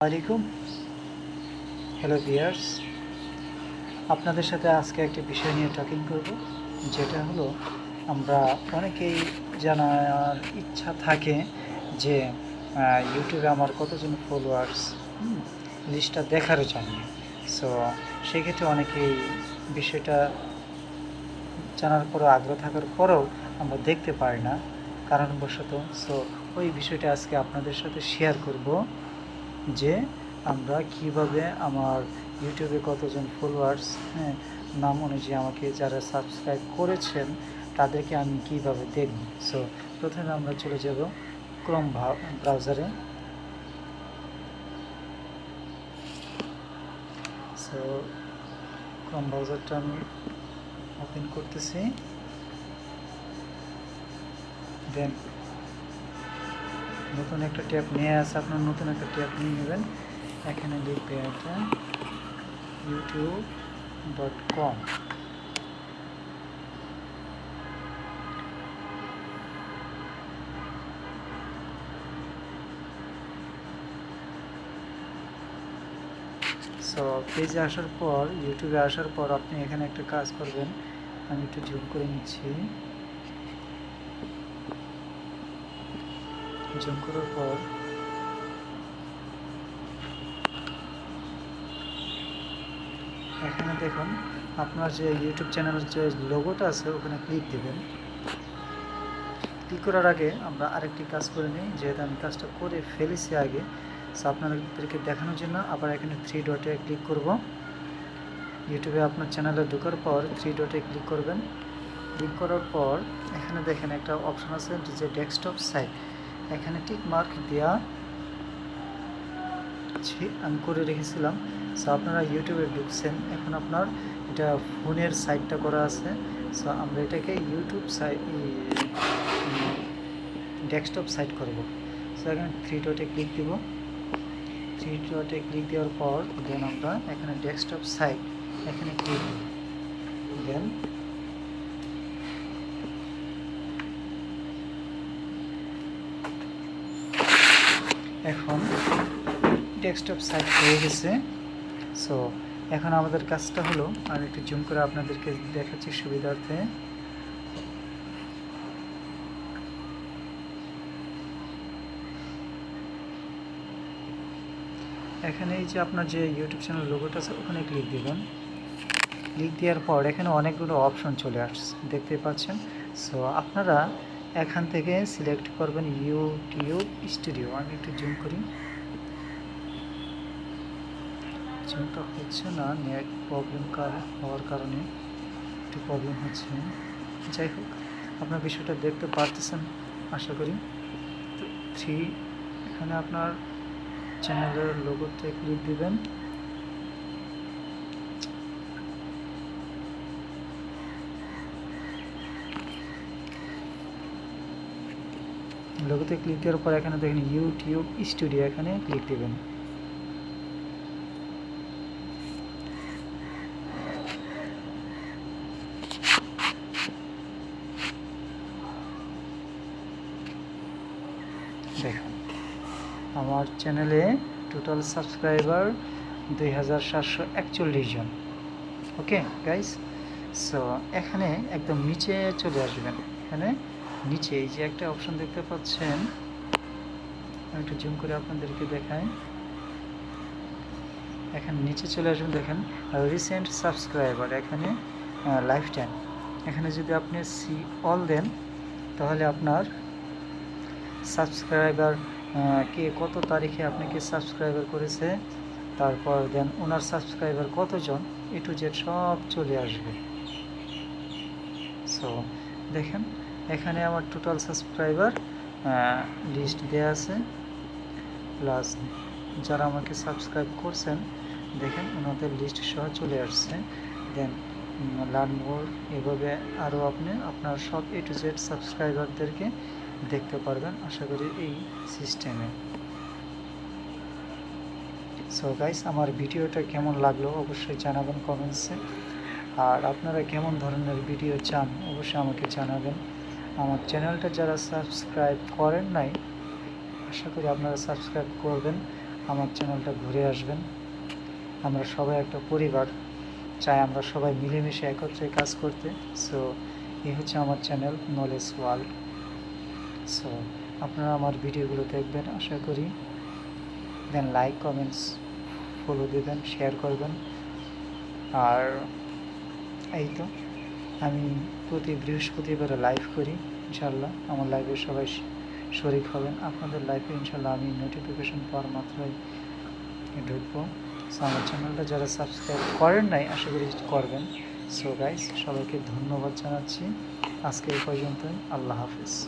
আলাইকুম। Hello viewers আপনাদের সাথে আজকে একটি বিষয় নিয়ে টকিং করব, যেটা হলো আমরা অনেকেই জানার ইচ্ছা থাকে যে ইউটিউবে আমার কতজন ফলোয়ার্স লিস্টটা দেখার জন্য। সো সেক্ষেত্রে অনেকেই বিষয়টা জানার পরও আগ্রহ থাকার পরেও আমরা দেখতে পারি না, কারণবশত। সো ওই বিষয়টা আজকে আপনাদের সাথে শেয়ার করব। যে আমরা কীভাবে আমার ইউটিউবে কতজন ফলোয়ার্স হ্যাঁ নাম অনুযায়ী আমাকে যারা সাবস্ক্রাইব করেছেন, তাদেরকে আমি কীভাবে দেখব? সো প্রথমে আমরা চলে যাব ক্রোম ব্রাউজারে সো ক্রোম ব্রাউজারটা আমি ওপেন করতেছি। দেন নতুন একটা ট্যাপ নিয়ে আসে আপনার নতুন একটা ট্যাপ নিয়ে নেবেন। এখানে লিখবে এটা ইউটিউব ডট কম সো পেজে আসার পর ইউটিউবে আসার পর আপনি এখানে একটা কাজ করবেন। আমি একটু জুম করে নিচ্ছি। জুম করার পর এখানে দেখুন আপনার যে ইউটিউব চ্যানেলের যে লোগোটা আছে, ওখানে ক্লিক দেবেন। ক্লিক করার আগে আমরা আরেকটি কাজ করে নিই, যেহেতু আমি কাজটা করে ফেলেছি আগে সো আপনাদেরকে দেখানোর জন্য আবার এখানে থ্রি ডটে ক্লিক করব। ইউটিউবে আপনার চ্যানেলে ঢোকার পর থ্রি ডটে ক্লিক করবেন। ক্লিক করার পর এখানে দেখেন একটা অপশন আছে, যে ডেস্কটপ সাইট এখানে টিক মার্ক দেওয়া আমি করে রেখেছিলাম। সো আপনারা ইউটিউবে ঢুকছেন। এখন আপনার এটা ফোনের সাইটটা করা আছে। সো আমরা এটাকে ইউটিউব সাইট ডেস্কটপ সাইট করব। সো এখানে থ্রি ডটে ক্লিক দিব। থ্রি ডটে ক্লিক দেওয়ার পর দেন আমরা এখানে ডেস্কটপ সাইট এখানে ক্লিক দেন এখন ডেস্কটপ সাইট হয়ে গেছে। সো এখন আমাদের কাজটা হলো, আমি একটু জুম করে আপনাদেরকে দেখাচ্ছি সুবিধার্থে। এখানে এই যে আপনার যে ইউটিউব চ্যানেল লোগোটা আছে, ওখানে ক্লিক দিবেন। ক্লিক দেওয়ার পর এখানে অনেকগুলো অপশন চলে আসছে, দেখতে পাচ্ছেন? সো আপনারা এখান থেকে সিলেক্ট করবেন ইউটিউব স্টুডিও। আমি একটু জুম করি। জুমটা হচ্ছে না, নেট প্রবলেম হওয়ার কারণে একটু প্রবলেম হচ্ছে। যাই হোক, আপনার বিষয়টা দেখতে পারতেছেন, আশা করি। থ্রি এখানে আপনার চ্যানেলের লোগোতে ক্লিক দিবেন। লোগোতে ক্লিক দেওয়ার পর এখানে দেখেন ইউটিউব স্টুডিও এখানে ক্লিক দেবেন। আমার চ্যানেলে টোটাল সাবস্ক্রাইবার দুই হাজার সাতশো একচল্লিশ জন। ওকে গাইস সো এখানে একদম নিচে চলে আসবেন। এখানে নিচে এই যে একটা অপশন দেখতে পাচ্ছেন। আমি একটু জুম করে আপনাদেরকে দেখাই। এখানে নিচে চলে আসবেন দেখেন রিসেন্ট সাবস্ক্রাইবার এখানে লাইফ টাইম এখানে যদি আপনি সি অল দেন, তাহলে আপনার সাবস্ক্রাইবার কে কত তারিখে আপনাকে সাবস্ক্রাইবার করেছে, তারপর দেন ওনার সাবস্ক্রাইবার কতজন এ টু জেড সব চলে আসবে। সো দেখেন এখানে আমার টোটাল সাবস্ক্রাইবার লিস্ট দেওয়া আছে। প্লাস যারা আমাকে সাবস্ক্রাইব করছেন, দেখেন ওনাদের লিস্ট সহ চলে আসছে। দেন লার্ন মোর এভাবে আরও আপনি, আপনার সব এ টু জেড সাবস্ক্রাইবারদেরকে দেখতে পারবেন, আশা করি এই সিস্টেমে সো গাইস আমার ভিডিওটা কেমন লাগল অবশ্যই জানাবেন কমেন্টসে আর আপনারা কেমন ধরনের ভিডিও চান, অবশ্যই আমাকে জানাবেন। আমার চ্যানেলটা যারা সাবস্ক্রাইব করেন নাই, আশা করি আপনারা সাবস্ক্রাইব করবেন, আমার চ্যানেলটা ঘুরে আসবেন। আমরা সবাই একটা পরিবার, চাই আমরা সবাই মিলেমিশে একত্রে কাজ করতে। সো এই হচ্ছে আমার চ্যানেল নলেজ ওয়ার্ল্ড সো আপনারা আমার ভিডিওগুলো দেখবেন, আশা করি। দেন লাইক কমেন্টস ফলো দেবেন শেয়ার করবেন। আর এই তো। আমি প্রতি বৃহস্পতিবার লাইভ করি ইনশাল্লাহ আমার লাইভে সবাই শরিক হবেন। আপনাদের লাইভে ইনশাল্লাহ আমি নোটিফিকেশান পাওয়ার মাত্রায় ঢুকবো। সো আমার চ্যানেলটা যারা সাবস্ক্রাইব করেন নাই, আশা করি করবেন। সো গাইস সবাইকে ধন্যবাদ জানাচ্ছি। আজকে এই পর্যন্তই। আল্লাহ হাফিজ।